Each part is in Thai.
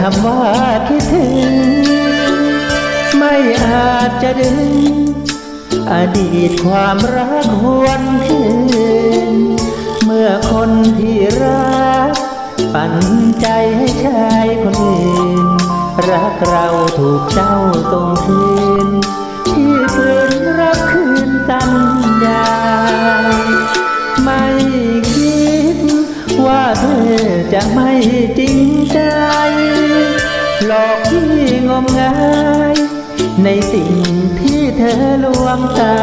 คำว่าคิดถึง ไม่อาจจะดึง อดีตความรักหวนคืน เมื่อคนที่รัก ปันใจให้ชายคนอื่น รักเราถูกเจ้าตรงคืน ที่ฝืนรับคืนสัญญาไม่คิดว่าเธอ จะไม่จริงใจ หลอกที่งมงาย ในสิ่งที่เธอลวงตา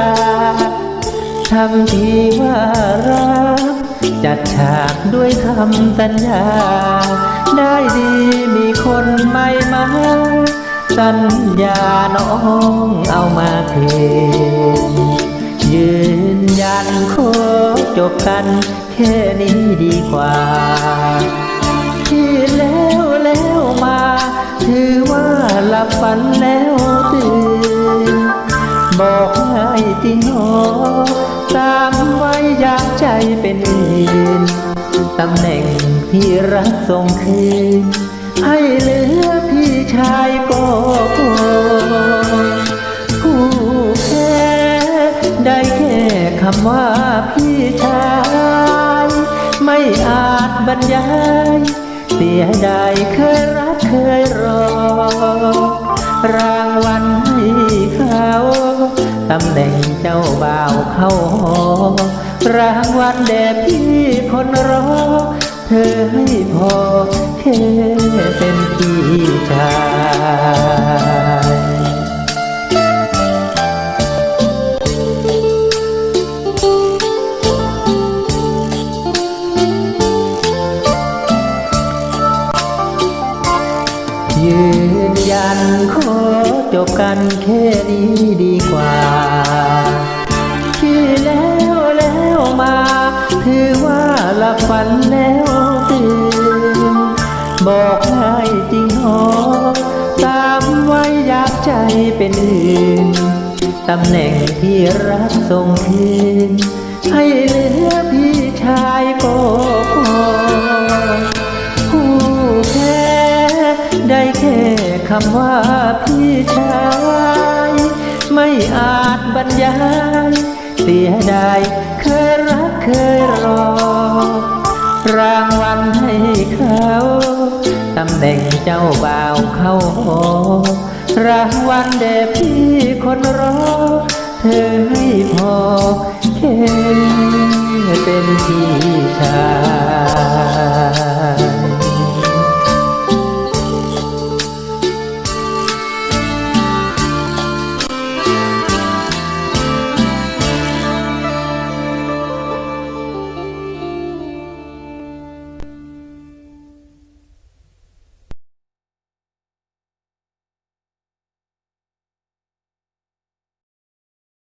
ทำทีว่ารัก จัดฉากด้วยคำสัญญา ได้ดีมีคนใหม่มาสัญญาน้องเอามาคืนยืนยันขอจบกันแค่นี้ดีกว่า แล้วมาถือว่าหลับฝันแล้วตื่นบอกให้จริงหอตามไว้อยากใจเป็นอื่นตำแหน่งที่รักส่งคืนให้เหลือพี่ชายก็พอผู้แพ้ได้แค่คำว่าพี่ชาย ไม่อาจบรรยาย เสียดายเคยรักเคยรอ รางวัลให้เขาตำแหน่งเจ้าบ่าวเข้าหอรางวัลแด่พี่คนรอ เธอให้พอแค่เป็นพี่ชาย ยืนยันขอจบกันแค่นี้ดีกว่าที่แล้วแล้วมา ถือว่าหลับฝันแล้วตื่น บอกให้จริงหอตามไว้อยากใจเป็นอื่น ตำแหน่งที่รักส่งคืนให้ ได้แค่คำว่าพี่ชาย ไม่อาจบรรยาย เสียดายเคยรักเคยรอ รางวัลให้เขาตำแหน่งเจ้าบ่าวเขาหอรางวัลแด่พี่คนรอ เธอให้พอ